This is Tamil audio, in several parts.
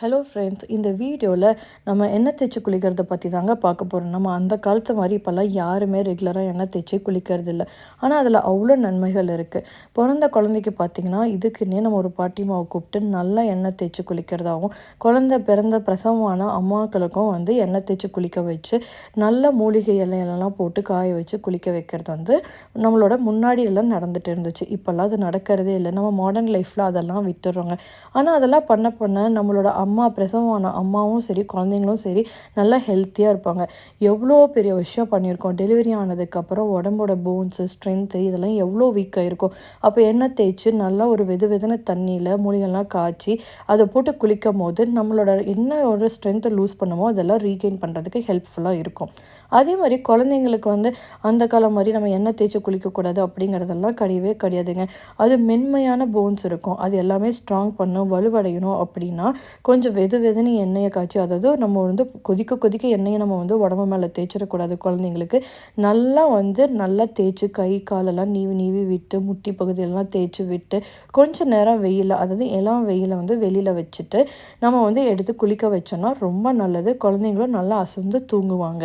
ஹலோ ஃப்ரெண்ட்ஸ் இந்த வீடியோவில் நம்ம எண்ணெய் தேய்ச்சி குளிக்கிறத பற்றி தாங்க பார்க்க போகிறோம் நம்ம அந்த காலத்து மாதிரி இப்போல்லாம் யாருமே ரெகுலராக எண்ணெய் தேய்ச்சி குளிக்கிறது இல்லை. ஆனால் அதில் அவ்வளோ நன்மைகள் இருக்குது பிறந்த குழந்தைக்கு பார்த்திங்கன்னா இதுக்குன்னே நம்ம ஒரு பாட்டி மாவை கூப்பிட்டு நல்லா எண்ணெய் தேய்ச்சி குளிக்கிறதாகவும் குழந்த பிறந்த பிரசவமான அம்மாக்களுக்கும் வந்து எண்ணெய் தேய்ச்சி குளிக்க வச்சு நல்ல மூலிகை இலையெல்லாம் போட்டு காய வச்சு குளிக்க வைக்கிறது வந்து நம்மளோட முன்னாடி எல்லாம் இருந்துச்சு. இப்போல்லாம் அது நடக்கிறதே இல்லை. நம்ம மாடர்ன் லைஃப்பில் அதெல்லாம் விட்டுறோங்க. ஆனால் அதெல்லாம் பண்ண பண்ண நம்மளோட அம்மா பிரசவமான அம்மாவும் சரி குழந்தைங்களும் சரி நல்லா ஹெல்த்தியாக இருப்பாங்க. எவ்வளோ பெரிய விஷயம் பண்ணியிருக்கோம். டெலிவரி ஆனதுக்கப்புறம் உடம்போட போன்ஸு ஸ்ட்ரென்த்து இதெல்லாம் எவ்வளோ வீக்காக இருக்கும் அப்போ எண்ணெய் தேய்ச்சி நல்லா ஒரு வெது வெதுன தண்ணியில் மூலிகள்லாம் காய்ச்சி அதை போட்டு குளிக்கும் போது நம்மளோட என்ன ஒரு ஸ்ட்ரென்த்தை லூஸ் பண்ணுமோ அதெல்லாம் ரீகெயின் பண்ணுறதுக்கு ஹெல்ப்ஃபுல்லாக இருக்கும். அதே மாதிரி குழந்தைங்களுக்கு வந்து அந்த காலம் மாதிரி நம்ம எண்ணெய் தேய்ச்சி குளிக்கக்கூடாது அப்படிங்கிறதெல்லாம் கிடையவே கிடையாதுங்க. அது மென்மையான போன்ஸ் இருக்கும். அது எல்லாமே ஸ்ட்ராங் பண்ணும் வலுவடையணும் அப்படின்னா கொஞ்சம் வெது வெதுன்னு எண்ணெயை காய்ச்சி அதாவது நம்ம வந்து கொதிக்க கொதிக்க எண்ணெயை நம்ம வந்து உடம்பு மேலே தேய்ச்சிடக்கூடாது குழந்தைங்களுக்கு. நல்லா வந்து நல்லா தேய்ச்சி கை காலெல்லாம் நீவி நீவி விட்டு முட்டி பகுதியெல்லாம் தேய்ச்சி விட்டு கொஞ்சம் நேரம் வெயில் அதாவது எல்லாம் வெயிலை வந்து வெளியில் வச்சுட்டு நம்ம வந்து எடுத்து குளிக்க வச்சோன்னா ரொம்ப நல்லது. குழந்தைங்களும் நல்லா அசந்து தூங்குவாங்க.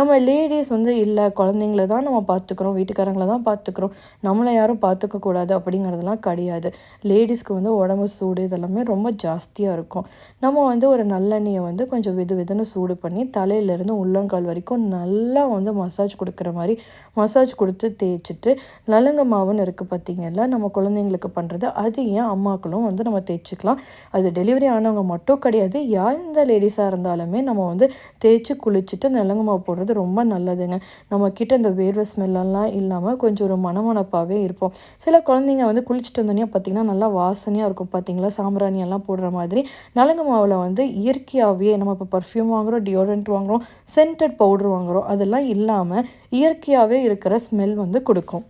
நம்ம லேடிஸ் வந்து இல்லை குழந்தைங்கள தான் நம்ம பார்த்துக்குறோம் வீட்டுக்காரங்கள தான் பார்த்துக்குறோம். நம்மளை யாரும் பார்த்துக்கக்கூடாது அப்படிங்கிறதெல்லாம் அப்படிங்கிறதுலாம் கிடையாது லேடிஸ்க்கு வந்து உடம்பு சூடு இதெல்லாமே ரொம்ப ஜாஸ்தியாக இருக்கும். நம்ம வந்து ஒரு நல்லெண்ணெயை வந்து கொஞ்சம் வெது வெதுன்னு சூடு பண்ணி தலையிலேருந்து உள்ளங்கால் வரைக்கும் நல்லா வந்து மசாஜ் கொடுக்குற மாதிரி மசாஜ் கொடுத்து தேய்ச்சிட்டு நலுங்க மாவுன்னு இருக்குது பார்த்திங்கல்ல நம்ம குழந்தைங்களுக்கு பண்ணுறது அது ஏன் அம்மாக்களும் வந்து நம்ம தேய்ச்சிக்கலாம். அது டெலிவரி ஆனவங்க மட்டும் கிடையாது யார் எந்த லேடிஸாக இருந்தாலுமே நம்ம வந்து தேய்ச்சி குளிச்சுட்டு நலங்கு மாவு போடுறது ரொம்ப நல்லதுங்க. நம்ம இந்த வேர்வை ஸ்மெல்லெல்லாம் இல்லாமல் கொஞ்சம் ஒரு மனமனப்பாகவே இருப்போம். சில குழந்தைங்க வந்து குளிச்சுட்டு வந்தோடனே பார்த்திங்கன்னா நல்லா வாசனையாக இருக்கும் பார்த்தீங்களா சாம்பிராணியெல்லாம் போடுற மாதிரி. நலங்கு மாவில் வந்து இயற்கையாகவே நம்ம இப்போ பர்ஃப்யூம் வாங்குகிறோம் டியோடரண்ட் வாங்குகிறோம் சென்டட் பவுடர் வாங்குகிறோம் அதெல்லாம் இல்லாமல் இயற்கையாகவே இருக்கிற ஸ்மெல் வந்து கொடுக்கும்.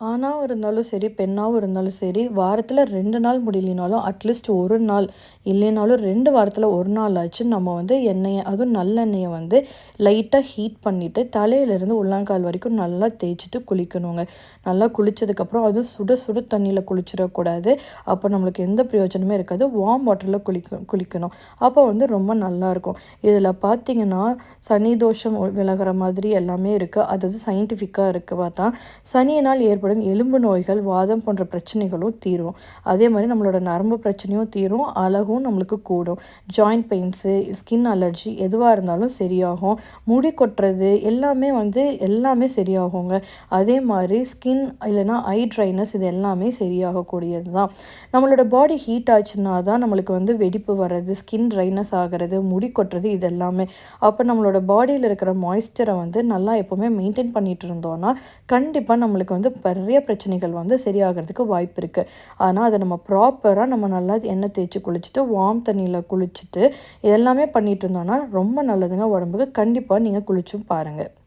ஆணாக இருந்தாலும் சரி பெண்ணாகவும் இருந்தாலும் சரி வாரத்தில் ரெண்டு நாள் முடியலனாலும் அட்லீஸ்ட் ஒரு நாள். இல்லைனாலும் ரெண்டு வாரத்தில் ஒரு நாள் ஆச்சு நம்ம வந்து எண்ணெயை அதுவும் நல்லெண்ணெயை வந்து லைட்டாக ஹீட் பண்ணிவிட்டு தலையிலேருந்து உள்ளாங்கால் வரைக்கும் நல்லா தேய்ச்சிட்டு குளிக்கணுங்க. நல்லா குளித்ததுக்கப்புறம் அதுவும் சுட சுட தண்ணியில் குளிச்சிடக்கூடாது. அப்போ நம்மளுக்கு எந்த பிரயோஜனமே இருக்காது. வார்ம் வாட்டரில் குளிக்க குளிக்கணும். அப்போ வந்து ரொம்ப நல்லாயிருக்கும் இதில் பார்த்தீங்கன்னா சனி தோஷம் விலகிற மாதிரி எல்லாமே இருக்குது அது சயின்டிஃபிக்காக இருக்குது பார்த்தா. சனியினால் ஏற்ப ஏற்படும் எலும்பு நோய்கள் வாதம் போன்ற பிரச்சனைகளும் தீரும். அதே மாதிரி நம்மளோட நரம்பு பிரச்சனையும் தீரும் அழகும் நம்மளுக்கு கூடும். ஜாயிண்ட் பெயின்ஸு ஸ்கின் அலர்ஜி எதுவாக இருந்தாலும் சரியாகும். முடி கொட்டுறது எல்லாமே வந்து எல்லாமே சரியாகுங்க. அதே மாதிரி ஸ்கின் இல்லைனா ஐ ட்ரைனஸ் இது எல்லாமே சரியாகக்கூடியது தான். நம்மளோட பாடி ஹீட் ஆச்சுன்னா தான் நம்மளுக்கு வந்து வெடிப்பு வர்றது ஸ்கின் ட்ரைனஸ் ஆகிறது முடி கொட்டுறது இது எல்லாமே அப்போ நம்மளோட பாடியில் இருக்கிற மாய்ஸ்சரை வந்து நல்லா எப்போவுமே மெயின்டைன் பண்ணிகிட்டு இருந்தோம்னா கண்டிப்பாக நம்மளுக்கு வந்து நிறைய பிரச்சனைகள் வந்து சரியாகிறதுக்கு வாய்ப்பு இருக்குது ஆனால் அதை நம்ம ப்ராப்பராக நம்ம நல்லா எண்ணெய் தேய்ச்சி குளிச்சுட்டு வார்ம் தண்ணியில் குளிச்சுட்டு இதெல்லாமே பண்ணிகிட்டு இருந்தோம்னா ரொம்ப நல்லதுங்க உடம்புக்கு. கண்டிப்பாக நீங்கள் குளிச்சும் பாருங்கள்